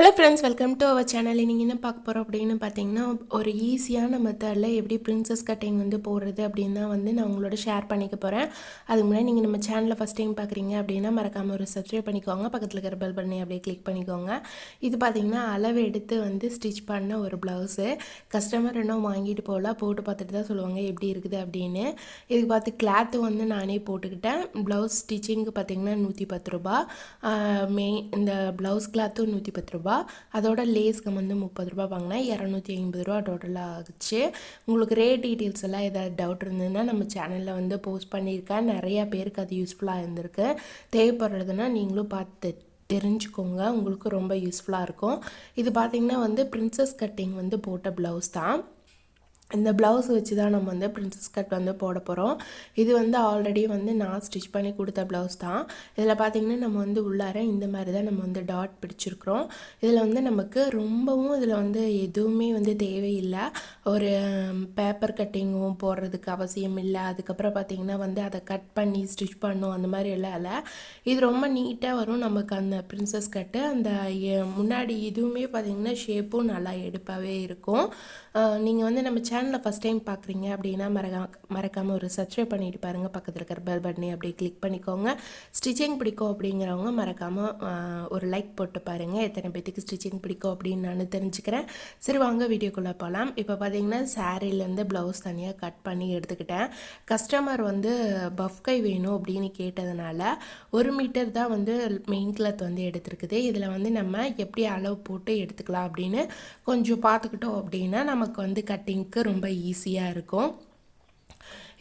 Hello friends welcome to our channel நீங்கள் என்ன பார்க்க போகிறோம் அப்படின்னு பார்த்தீங்கன்னா ஒரு ஈஸியான மெத்தடில் எப்படி பிரின்சஸ் கட்டிங் வந்து போடுறது அப்படின்னு தான் வந்து நான் உங்களோட ஷேர் பண்ணிக்க போகிறேன் அதுக்கு முன்னாடி நீங்கள் நம்ம சேனலில் ஃபஸ்ட் டைம் பார்க்குறீங்க அப்படின்னா மறக்காமல் ஒரு சப்ஸ்கிரைப் பண்ணிக்கோங்க. பக்கத்தில் இருக்கிற பெல் பண்ணி அப்படியே கிளிக் பண்ணிக்கோங்க. இது பார்த்தீங்கன்னா அளவு எடுத்து வந்து ஸ்டிச் பண்ண ஒரு ப்ளவுஸு கஸ்டமர் இன்னும் வாங்கிட்டு போகல போட்டு பார்த்துட்டு தான் சொல்லுவாங்க எப்படி இருக்குது அப்படின்னு. இதுக்கு பார்த்து கிளாத்து வந்து நானே போட்டுக்கிட்டேன். ப்ளவுஸ் ஸ்டிச்சிங்க்கு பார்த்தீங்கன்னா நூற்றி பத்து ரூபா மெயின் இந்த ப்ளவுஸ் கிளாத்தும் நூற்றி பத்து ரூபா அதோட லேஸ்க்கு வந்து முப்பது ரூபா வாங்கினேன் இரநூத்தி ஐம்பது ரூபா டோட்டலாக ஆகுச்சு. உங்களுக்கு ரேட் டீட்டெயில்ஸ் எல்லாம் ஏதாவது டவுட் இருந்ததுன்னா நம்ம சேனலில் வந்து போஸ்ட் பண்ணியிருக்கேன். நிறையா பேருக்கு அது யூஸ்ஃபுல்லாக இருந்திருக்கு. தேவைப்படுறதுன்னா நீங்களும் பார்த்து தெரிஞ்சுக்கோங்க. உங்களுக்கு ரொம்ப யூஸ்ஃபுல்லாக இருக்கும். இது பார்த்திங்கன்னா வந்து பிரின்சஸ் கட்டிங் வந்து போட்ட ப்ளவுஸ் தான். இந்த ப்ளவுஸ் வச்சு தான் நம்ம வந்து பிரின்சஸ் கட் வந்து போட போகிறோம் இது வந்து ஆல்ரெடி வந்து நான் ஸ்டிச் பண்ணி கொடுத்த ப்ளவுஸ் தான். இதில் பார்த்திங்கன்னா நம்ம வந்து உள்ளார இந்த மாதிரி தான் நம்ம வந்து டாட் பிடிச்சிருக்கிறோம். இதில் வந்து நமக்கு ரொம்பவும் இதில் வந்து எதுவுமே வந்து தேவையில்லை. ஒரு பேப்பர் கட்டிங்கும் போடுறதுக்கு அவசியம் இல்லை. அதுக்கப்புறம் பார்த்திங்கன்னா வந்து அதை கட் பண்ணி ஸ்டிச் பண்ணும். அந்த மாதிரி எல்லாம் இல்லை. இது ரொம்ப நீட்டாக வரும் நமக்கு அந்த பிரின்சஸ் கட்டு அந்த முன்னாடி இதுவுமே பார்த்திங்கன்னா ஷேப்பும் நல்லா எடுப்பாகவே இருக்கும். நீங்கள் வந்து நம்ம சேனலில் ஃபஸ்ட் டைம் பார்க்குறீங்க அப்படின்னா மறக்காம மறக்காமல் ஒரு சப்ஸ்கிரைப் பண்ணிட்டு பாருங்கள் பக்கத்தில் இருக்கிற பெல் பட்டனை அப்படியே கிளிக் பண்ணிக்கோங்க. ஸ்டிச்சிங் பிடிக்கும் அப்படிங்கிறவங்க மறக்காமல் ஒரு லைக் போட்டு பாருங்கள் எத்தனை பேத்துக்கு ஸ்டிச்சிங் பிடிக்கும் அப்படின்னு நான் தெரிஞ்சுக்கிறேன். சரி வாங்க வீடியோக்குள்ளே போகலாம் இப்போ பார்த்தீங்கன்னா சாரீலேருந்து ப்ளவுஸ் தனியாக கட் பண்ணி எடுத்துக்கிட்டேன். கஸ்டமர் வந்து பஃப் கை வேணும் அப்படின்னு கேட்டதுனால ஒரு மீட்டர் தான் வந்து மெயின் கிளாத் வந்து எடுத்துருக்குது. இதில் வந்து நம்ம எப்படி அளவு போட்டு எடுத்துக்கலாம் அப்படின்னு கொஞ்சம் பார்த்துக்கிட்டோம் அப்படின்னா நமக்கு வந்து கட்டிங்க்கு ரொம்ப ஈஸியாக இருக்கும்.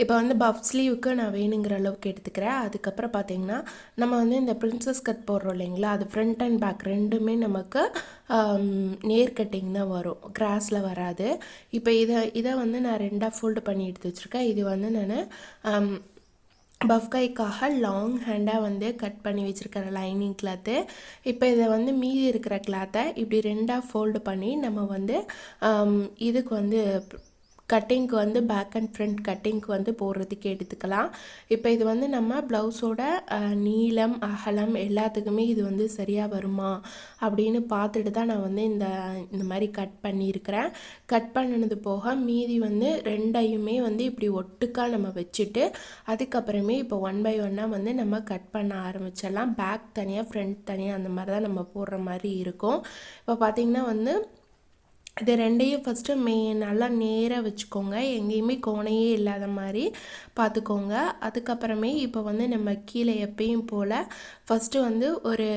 இப்போ வந்து பஃப் ஸ்லீவுக்கு நான் வேணுங்கிற அளவுக்கு எடுத்துக்கிறேன். அதுக்கப்புறம் பார்த்தீங்கன்னா நம்ம வந்து இந்த பிரின்சஸ் கட் போடுறோம் இல்லைங்களா? அது ஃப்ரண்ட் அண்ட் பேக் ரெண்டுமே நமக்கு நேர் கட்டிங் தான் வரும். கிராஸில் வராது. இப்போ இதை இதை வந்து நான் ரெண்டாக ஃபோல்டு பண்ணி எடுத்து வச்சுருக்கேன். இது வந்து நான் பஃப் கைக்காக லாங் ஹேண்டாக வந்து கட் பண்ணி வச்சுருக்கிற லைனிங் கிளாத்து இப்போ இதை வந்து மீதி இருக்கிற கிளாத்தை இப்படி ரெண்டாக ஃபோல்டு பண்ணி நம்ம வந்து இதுக்கு வந்து கட்டிங்க்கு வந்து பேக் அண்ட் ஃப்ரண்ட் கட்டிங்க்கு வந்து போடுறதுக்கு எடுத்துக்கலாம். இப்போ இது வந்து நம்ம ப்ளவுஸோட நீளம் அகலம் எல்லாத்துக்குமே இது வந்து சரியாக வருமா அப்படின்னு பார்த்துட்டு தான் நான் வந்து இந்த இந்த மாதிரி கட் பண்ணியிருக்கிறேன். கட் பண்ணினது போக மீதி வந்து ரெண்டையுமே வந்து இப்படி ஒட்டுக்கா நம்ம வச்சுட்டு அதுக்கப்புறமே இப்போ ஒன் பை ஒன்னாக வந்து நம்ம கட் பண்ண ஆரம்பிச்சிடலாம். பேக் தனியாக ஃப்ரண்ட் தனியாக அந்த மாதிரி தான் நம்ம போடுற மாதிரி இருக்கும். இப்போ பார்த்திங்கன்னா வந்து இது ரெண்டையும் ஃபஸ்ட்டு மே நல்லா நேராக வச்சுக்கோங்க. எங்கேயுமே கோணையே இல்லாத மாதிரி பார்த்துக்கோங்க அதுக்கப்புறமே இப்போ வந்து நம்ம கீழே எப்பயும் போல் ஃபஸ்ட்டு வந்து ஒரு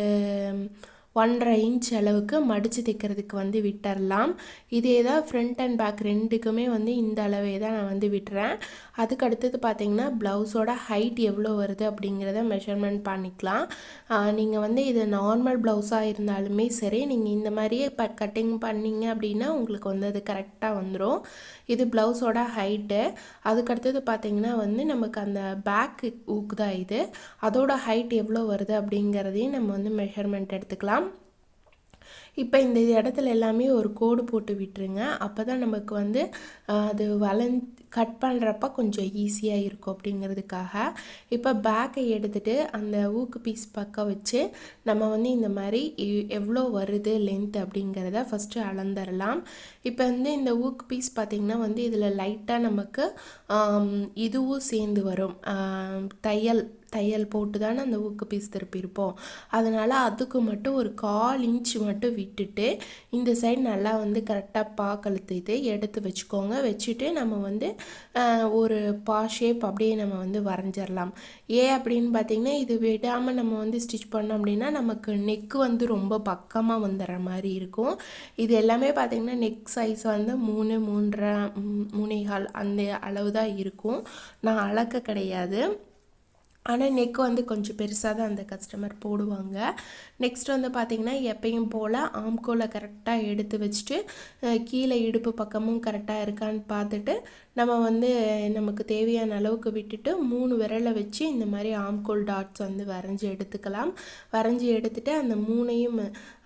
ஒன்றரை இன்ச் அளவுக்கு மடித்து தைக்கிறதுக்கு வந்து விட்டுறலாம். இதே தான் ஃப்ரண்ட் அண்ட் பேக் ரெண்டுக்குமே வந்து இந்த அளவே தான் நான் வந்து விட்டுறேன். அதுக்கு அடுத்தது பார்த்தீங்கன்னா ப்ளவுஸோட ஹைட் எவ்வளோ வருது அப்படிங்கிறத மெஷர்மெண்ட் பண்ணிக்கலாம். நீங்கள் வந்து இது நார்மல் ப்ளவுஸாக இருந்தாலுமே சரி நீங்கள் இந்த மாதிரியே ப கட்டிங் பண்ணீங்க அப்படின்னா உங்களுக்கு வந்து அது கரெக்டாக வந்துடும் இது ப்ளவுஸோட ஹைட்டு அதுக்கடுத்தது பார்த்தீங்கன்னா வந்து நமக்கு அந்த பேக் ஊக்கு தான் இது. அதோட ஹைட் எவ்வளோ வருது அப்படிங்கிறதையும் நம்ம வந்து மெஷர்மெண்ட் எடுத்துக்கலாம். இப்போ இந்த இடத்துல எல்லாமே ஒரு கோடு போட்டு விட்டுருங்க. அப்போ தான் நமக்கு வந்து அது வளன் கட் பண்ணுறப்ப கொஞ்சம் ஈஸியாக இருக்கும் அப்படிங்கிறதுக்காக. இப்போ பேக்கை எடுத்துட்டு அந்த ஊக்கு பீஸ் பக்கம் வச்சு நம்ம வந்து இந்த மாதிரி எவ்வளோ வருது லென்த் அப்படிங்கிறத ஃபஸ்ட்டு அளந்துடலாம் இப்போ வந்து இந்த ஊக்கு பீஸ் பார்த்திங்கன்னா வந்து இதில் லைட்டாக நமக்கு இதுவும் சேர்ந்து வரும். தையல் தையல் போட்டு தானே அந்த ஊக்கு பீஸ் திருப்பியிருப்போம். அதனால் அதுக்கு மட்டும் ஒரு கால் இன்ச் மட்டும் விட்டுட்டு இந்த சைடு நல்லா வந்து கரெக்டாக பா கழுத்துட்டு எடுத்து வச்சுக்கோங்க. வச்சுட்டு நம்ம வந்து ஒரு பா ஷேப் அப்படியே நம்ம வந்து வரைஞ்சிடலாம் ஏன் அப்படின்னு பார்த்தீங்கன்னா இது விடாமல் நம்ம வந்து ஸ்டிச் பண்ணோம் அப்படின்னா நமக்கு நெக் வந்து ரொம்ப பக்கமாக வந்துடுற மாதிரி இருக்கும். இது எல்லாமே பார்த்தீங்கன்னா நெக் சைஸ் வந்து மூணு மூன்றரை ம், மூணேகால் அந்த அளவு தான் இருக்கும். நான் அளக்க கிடையாது. ஆனால் நெக் வந்து கொஞ்சம் பெருசாக தான் அந்த கஸ்டமர் போடுவாங்க. நெக்ஸ்ட் வந்து பார்த்திங்கன்னா எப்பயும் போல் ஆம்கோலை கரெக்டாக எடுத்து வச்சுட்டு கீழே இடுப்பு பக்கமும் கரெக்டாக இருக்கான்னு பார்த்துட்டு நம்ம வந்து நமக்கு தேவையான அளவுக்கு விட்டுட்டு மூணு விரலை வச்சு இந்த மாதிரி ஆம்கோல் டாட்ஸ் வந்து வரைஞ்சி எடுத்துக்கலாம். வரைஞ்சி எடுத்துட்டு அந்த மூணையும்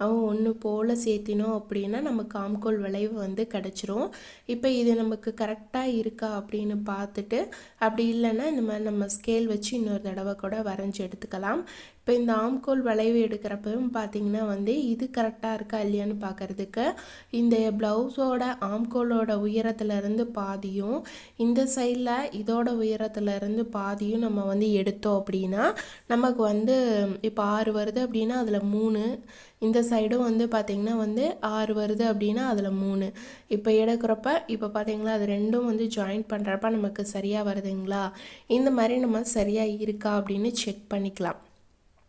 அவன் ஒன்று போல் சேர்த்தினோம் அப்படின்னா நமக்கு ஆம்கோல் விளைவு வந்து கிடச்சிரும். இப்போ இது நமக்கு கரெக்டாக இருக்கா அப்படின்னு பார்த்துட்டு அப்படி இல்லைன்னா இந்த மாதிரி நம்ம ஸ்கேல் வச்சு இன்னொரு தடவை கூட வரைஞ்சி எடுத்துக்கலாம். இப்போ இந்த ஆம்கோல் வளைவு எடுக்கிறப்பவும் பார்த்தீங்கன்னா வந்து இது கரெக்டாக இருக்கா இல்லையான்னு பார்க்குறதுக்கு இந்த ப்ளவுஸோட ஆம்கோலோட உயரத்துலேருந்து பாதியும் இந்த சைடில் இதோட உயரத்துலேருந்து பாதியும் நம்ம வந்து எடுத்தோம் அப்படின்னா நமக்கு வந்து இப்போ ஆறு வருது அப்படின்னா அதில் மூணு இந்த சைடும் வந்து பார்த்திங்கன்னா வந்து ஆறு வருது அப்படின்னா அதில் மூணு. இப்போ எடுக்கிறப்ப இப்போ பார்த்திங்களா அது ரெண்டும் வந்து ஜாயின் பண்ணுறப்ப நமக்கு சரியாக வருதுங்களா? இந்த மாதிரி நம்ம சரியாக இருக்கா அப்படின்னு செக் பண்ணிக்கலாம்.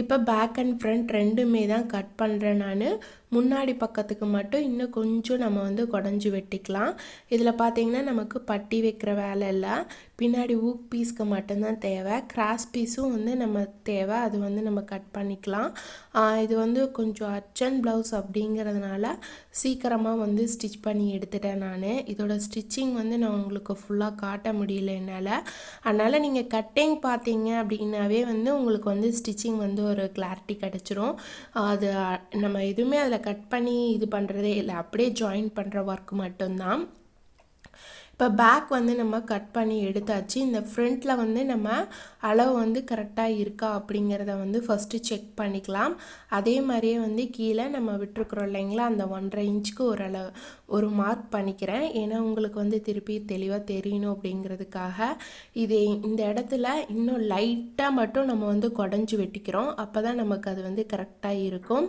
இப்போ பேக் அண்ட் ஃப்ரண்ட் ரெண்டுமே தான் கட் பண்ணுறேன் நான். முன்னாடி பக்கத்துக்கு மட்டும் இன்னும் கொஞ்சம் நம்ம வந்து குடஞ்சி வெட்டிக்கலாம். இதில் பார்த்திங்கன்னா நமக்கு பட்டி வைக்கிற வேலை இல்லை. பின்னாடி ஊக் பீஸ்க்கு மட்டும்தான் தேவை. கிராஸ் பீஸும் வந்து நம்ம தேவை. அது வந்து நம்ம கட் பண்ணிக்கலாம். இது வந்து கொஞ்சம் அர்ஜென்ட் ப்ளவுஸ் அப்படிங்கிறதுனால சீக்கிரமாக வந்து ஸ்டிச் பண்ணி எடுத்துட்டேன் நான். இதோட ஸ்டிச்சிங் வந்து நான் உங்களுக்கு ஃபுல்லாக காட்ட முடியல என்னால். அதனால் நீங்கள் கட்டிங் பார்த்தீங்க அப்படின்னாவே வந்து உங்களுக்கு வந்து ஸ்டிச்சிங் வந்து ஒரு கிளாரிட்டி கிடச்சிரும். அது நம்ம எதுவுமே அதில் கட் பண்ணி இது பண்ணுறதே இல்லை. அப்படியே ஜாயின் பண்ணுற ஒர்க் மட்டும்தான். இப்போ பேக் வந்து நம்ம கட் பண்ணி எடுத்தாச்சு. இந்த ஃப்ரண்ட்டில் வந்து நம்ம அளவு வந்து கரெக்டாக இருக்கா அப்படிங்கிறத வந்து ஃபஸ்ட்டு செக் பண்ணிக்கலாம். அதே மாதிரியே வந்து கீழே நம்ம விட்டுருக்குறோம் இல்லைங்களா? அந்த ஒன்றரை இன்ச்சுக்கு ஒரு அளவு ஒரு மார்க் பண்ணிக்கிறேன். ஏன்னா உங்களுக்கு வந்து திருப்பி தெளிவாக தெரியணும் அப்படிங்கிறதுக்காக. இது இந்த இடத்துல இன்னும் லைட்டாக மட்டும் நம்ம வந்து குடஞ்சி வெட்டிக்கிறோம். அப்போ தான் நமக்கு அது வந்து கரெக்டாக இருக்கும்.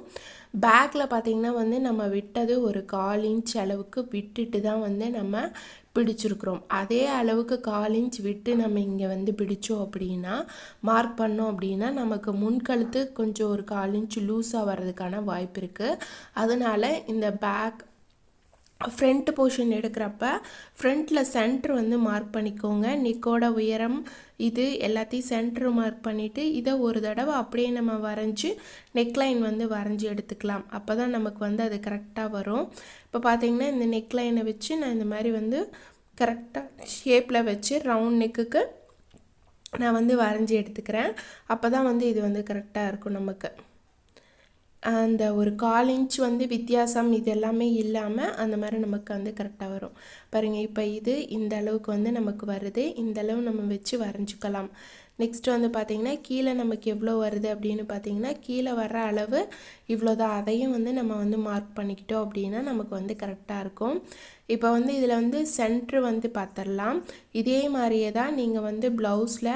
பேக்கில் பார்த்திங்கன்னா வந்து நம்ம விட்டது ஒரு கால் இன்ச் அளவுக்கு விட்டுட்டு தான் வந்து நம்ம பிடிச்சிருக்கிறோம். அதே அளவுக்கு கால் இன்ச் விட்டு நம்ம இங்கே வந்து பிடிச்சோம் அப்படின்னா மார்க் பண்ணோம் அப்படின்னா நமக்கு முன்கழுத்து கொஞ்சம் ஒரு கால் இன்ச் லூஸாக வர்றதுக்கான வாய்ப்பு இருக்குது அதனால் இந்த பேக் ஃப்ரண்ட் போர்ஷன் எடுக்கிறப்ப ஃப்ரண்ட்டில் சென்டர் வந்து மார்க் பண்ணிக்கோங்க. நெக்கோட உயரம் இது எல்லாத்தையும் சென்டர் மார்க் பண்ணிவிட்டு இதை ஒரு தடவை அப்படியே நம்ம வரைஞ்சி நெக்லைன் வந்து வரைஞ்சி எடுத்துக்கலாம். அப்போ தான் நமக்கு வந்து அது கரெக்டாக வரும். இப்போ பார்த்தீங்கன்னா இந்த நெக்லைனை வச்சு நான் இந்த மாதிரி வந்து கரெக்டாக ஷேப்பில் வச்சு ரவுண்ட் நெக்குக்கு நான் வந்து வரைஞ்சி எடுத்துக்கிறேன். அப்போ தான் வந்து இது வந்து கரெக்டாக இருக்கும் நமக்கு. அந்த ஒரு கால் இன்ச் வந்து வித்தியாசம் இது எல்லாமே இல்லாமல் அந்த மாதிரி நமக்கு வந்து கரெக்டாக வரும். பாருங்கள் இப்போ இது இந்த அளவுக்கு வந்து நமக்கு வருது. இந்த அளவு நம்ம வச்சு வரைஞ்சிக்கலாம். நெக்ஸ்ட் வந்து பார்த்திங்கன்னா கீழே நமக்கு எவ்வளோ வருது அப்படின்னு பார்த்தீங்கன்னா கீழே வர்ற அளவு இவ்வளோதான். அதையும் வந்து நம்ம வந்து மார்க் பண்ணிக்கிட்டோம் அப்படின்னா நமக்கு வந்து கரெக்டாக இருக்கும். இப்போ வந்து இதில் வந்து சென்ட்ரு வந்து பார்த்துடலாம். இதே மாதிரியே தான் நீங்கள் வந்து ப்ளவுஸில்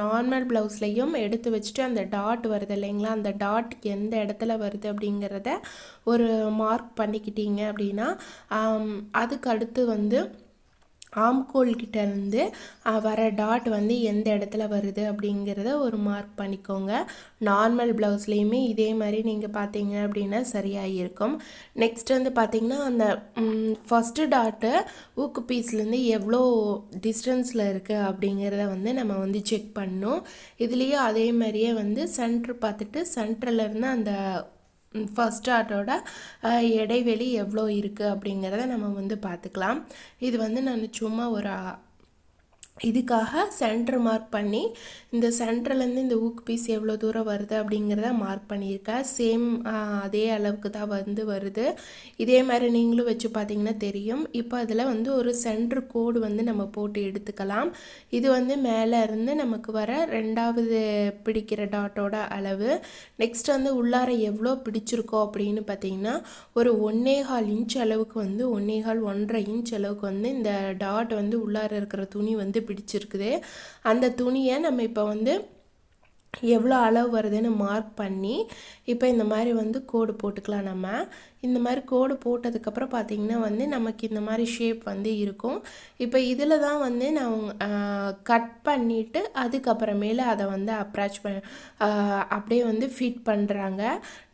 நார்மல் ப்ளவுஸ்லையும் எடுத்து வச்சுட்டு அந்த டாட் வருது இல்லைங்களா? அந்த டாட் எந்த இடத்துல வருது அப்படிங்கிறத ஒரு மார்க் பண்ணிக்கிட்டீங்க அப்படின்னா அதுக்கு அடுத்து வந்து ஆம்கோல் கிட்டேருந்து வர டாட் வந்து எந்த இடத்துல வருது அப்படிங்கிறத ஒரு மார்க் பண்ணிக்கோங்க. நார்மல் ப்ளவுஸ்லேயுமே இதே மாதிரி நீங்கள் பார்த்தீங்க அப்படின்னா சரியாக இருக்கும். நெக்ஸ்ட் வந்து பார்த்தீங்கன்னா அந்த ஃபஸ்ட்டு டாட்டு ஊக்கு பீஸ்லேருந்து எவ்வளோ டிஸ்டன்ஸில் இருக்குது அப்படிங்கிறத வந்து நம்ம வந்து செக் பண்ணணும் இதுலேயும் அதே மாதிரியே வந்து சென்ட்ரு பார்த்துட்டு சென்டர்லேருந்து அந்த ஃபஸ்ட் ஆட்டோட இடைவெளி எவ்வளோ இருக்குது அப்படிங்கிறத நம்ம வந்து பார்த்துக்கலாம். இது வந்து நான் சும்மா ஒரு இதுக்காக சென்டர் மார்க் பண்ணி இந்த சென்டர்லேருந்து இந்த ஊக் பீஸ் எவ்வளோ தூரம் வருது அப்படிங்கிறத மார்க் பண்ணியிருக்கேன் சேம் அதே அளவுக்கு தான் வந்து வருது. இதே மாதிரி நீங்களும் வச்சு பார்த்தீங்கன்னா தெரியும். இப்போ அதில் வந்து ஒரு சென்டர் கோடு வந்து நம்ம போட்டு எடுத்துக்கலாம். இது வந்து மேலே இருந்து நமக்கு வர ரெண்டாவது பிடிக்கிற டாட்டோட அளவு. நெக்ஸ்ட் வந்து உள்ளார எவ்வளோ பிடிச்சிருக்கோ அப்படின்னு பார்த்தீங்கன்னா ஒரு ஒன்னேகால் இன்ச் அளவுக்கு வந்து ஒன்னே கால் ஒன்றரை இன்ச் அளவுக்கு வந்து இந்த டாட் வந்து உள்ளார இருக்கிற துணி வந்து பிடிச்சிருக்குது. அந்த துணியை நம்ம இப்போ வந்து எவ்வளோ அளவு வருதுன்னு மார்க் பண்ணி இப்போ இந்த மாதிரி வந்து கோடு போட்டுக்கலாம் நம்ம. இந்த மாதிரி கோடு போட்டதுக்கப்புறம் பார்த்தீங்கன்னா வந்து நமக்கு இந்த மாதிரி ஷேப் வந்து இருக்கும். இப்போ இதில் தான் வந்து நான் கட் பண்ணிவிட்டு அதுக்கப்புறமேல அதை வந்து அப்ராச் ப அப்படியே வந்து ஃபிட் பண்ணுறாங்க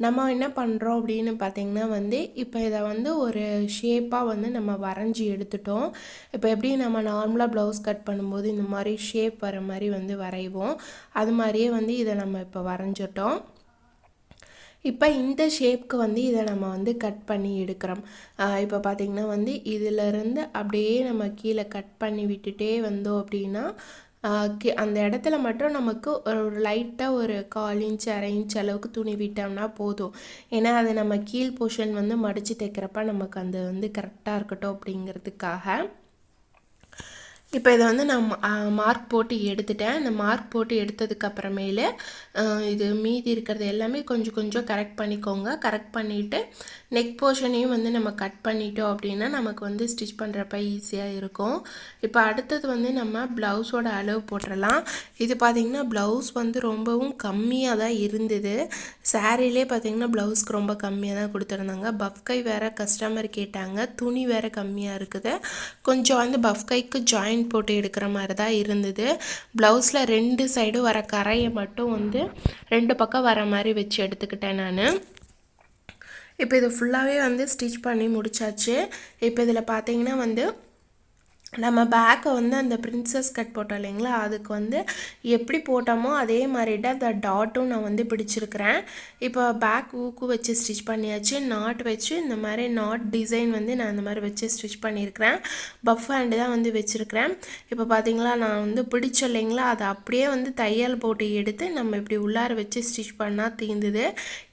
நம்ம என்ன பண்ணுறோம் அப்படின்னு பார்த்தீங்கன்னா வந்து இப்போ இதை வந்து ஒரு ஷேப்பாக வந்து நம்ம வரைஞ்சி எடுத்துட்டோம். இப்போ எப்படி நம்ம நார்மலாக ப்ளவுஸ் கட் பண்ணும்போது இந்த மாதிரி ஷேப் வர மாதிரி வந்து வரைவோம். அது மாதிரியே வந்து இதை நம்ம இப்போ வரைஞ்சிட்டோம். இப்போ இந்த ஷேப்க்கு வந்து இதை நம்ம வந்து கட் பண்ணி எடுக்கிறோம். இப்போ பார்த்திங்கன்னா வந்து இதிலருந்து அப்படியே நம்ம கீழே கட் பண்ணி விட்டுட்டே வந்தோம் அப்படின்னா கி- அந்த இடத்துல மட்டும் நமக்கு ஒரு லைட்டாக ஒரு கால் இன்ச் அரை இன்ச் அளவுக்கு துணி விட்டோம்னா போதும். ஏன்னா அது நம்ம கீழ் போர்ஷன் வந்து மடித்து தைக்கிறப்ப நமக்கு அந்த வந்து கரெக்டாக இருக்கட்டும் அப்படிங்கிறதுக்காக. இப்போ இதை வந்து நான் மார்க் போட்டு எடுத்துட்டேன். இந்த மார்க் போட்டு எடுத்ததுக்கப்புறமேலு இது மீதி இருக்கிறது எல்லாமே கொஞ்சம் கொஞ்சம் கரெக்ட் பண்ணிக்கோங்க. கரெக்ட் பண்ணிவிட்டு நெக் போர்ஷனையும் வந்து நம்ம கட் பண்ணிட்டோம் அப்படின்னா நமக்கு வந்து ஸ்டிச் பண்ணுறப்ப ஈஸியாக இருக்கும். இப்போ அடுத்தது வந்து நம்ம ப்ளவுஸோட அளவு போட்டுடலாம் இது பார்த்திங்கன்னா ப்ளவுஸ் வந்து ரொம்பவும் கம்மியாக தான் இருந்தது. சாரிலே பார்த்திங்கன்னா ப்ளவுஸ்க்கு ரொம்ப கம்மியாக தான் கொடுத்துருந்தாங்க. பஃப் கை வேறு கஸ்டமர் கேட்டாங்க. துணி வேறு கம்மியாக இருக்குது. கொஞ்சம் வந்து பஃப் கைக்கு ஜாயின் போட்டு எடுக்கிற மாதிரி தான் இருந்தது. ப்ளவுஸில் ரெண்டு சைடும் வர கரையை மட்டும் வந்து ரெண்டு பக்கம் வர மாதிரி வச்சு எடுத்துக்கிட்டேன் நான். இப்போ இது ஃபுல்லாகவே வந்து ஸ்டிச் பண்ணி முடிச்சாச்சு. இப்போ இதில் பார்த்தீங்கன்னா வந்து நம்ம பேக்கை வந்து அந்த பிரின்சஸ் கட் போட்டோம் இல்லைங்களா? அதுக்கு வந்து எப்படி போட்டோமோ அதே மாதிரிட்டு அந்த டாட்டும் நான் வந்து பிடிச்சிருக்கிறேன். இப்போ பேக் ஊக்கு வச்சு ஸ்டிச் பண்ணியாச்சு. நாட் வச்சு இந்த மாதிரி நாட் டிசைன் வந்து நான் இந்த மாதிரி வச்சு ஸ்டிச் பண்ணியிருக்கிறேன். பஃப் ஹேண்டு தான் வந்து வச்சுருக்கிறேன். இப்போ பார்த்தீங்களா நான் வந்து பிடிச்ச இல்லைங்களா அதை அப்படியே வந்து தையல் போட்டு எடுத்து நம்ம இப்படி உள்ளார வச்சு ஸ்டிச் பண்ணால் தீர்ந்துது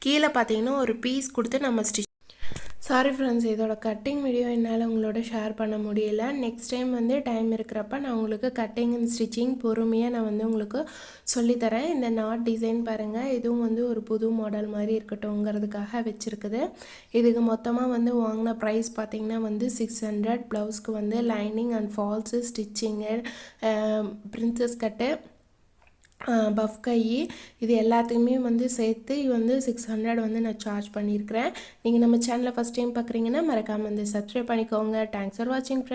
கீழே பார்த்தீங்கன்னா ஒரு பீஸ் கொடுத்து நம்ம ஸ்டிச் சாரி ஃப்ரெண்ட்ஸ் இதோட கட்டிங் வீடியோ என்னால் உங்களோட ஷேர் பண்ண முடியல. நெக்ஸ்ட் டைம் வந்து டைம் இருக்கிறப்ப நான் உங்களுக்கு கட்டிங் அண்ட் ஸ்டிச்சிங் பொறுமையாக நான் வந்து உங்களுக்கு சொல்லித்தரேன். இந்த நாட் டிசைன் பாருங்கள் இதுவும் வந்து ஒரு புது மாடல் மாதிரி இருக்கட்டும்ங்கிறதுக்காக வச்சுருக்குது. இதுக்கு மொத்தமாக வந்து வாங்கின ப்ரைஸ் பார்த்திங்கன்னா வந்து சிக்ஸ் ஹண்ட்ரட் ப்ளவுஸ்க்கு வந்து lining and falls stitching princess cut puff கை இது எல்லாத்துக்குமே வந்து சேர்த்து வந்து சிக்ஸ் ஹண்ட்ரட் வந்து நான் சார்ஜ் பண்ணியிருக்கிறேன். நீங்கள் நம்ம சேனலை ஃபஸ்ட் டைம் பார்க்குறீங்கன்னா மறக்காமல் வந்து சப்ஸ்கிரைப் பண்ணிக்கோங்க. தேங்க்ஸ் ஃபார் வாட்சிங்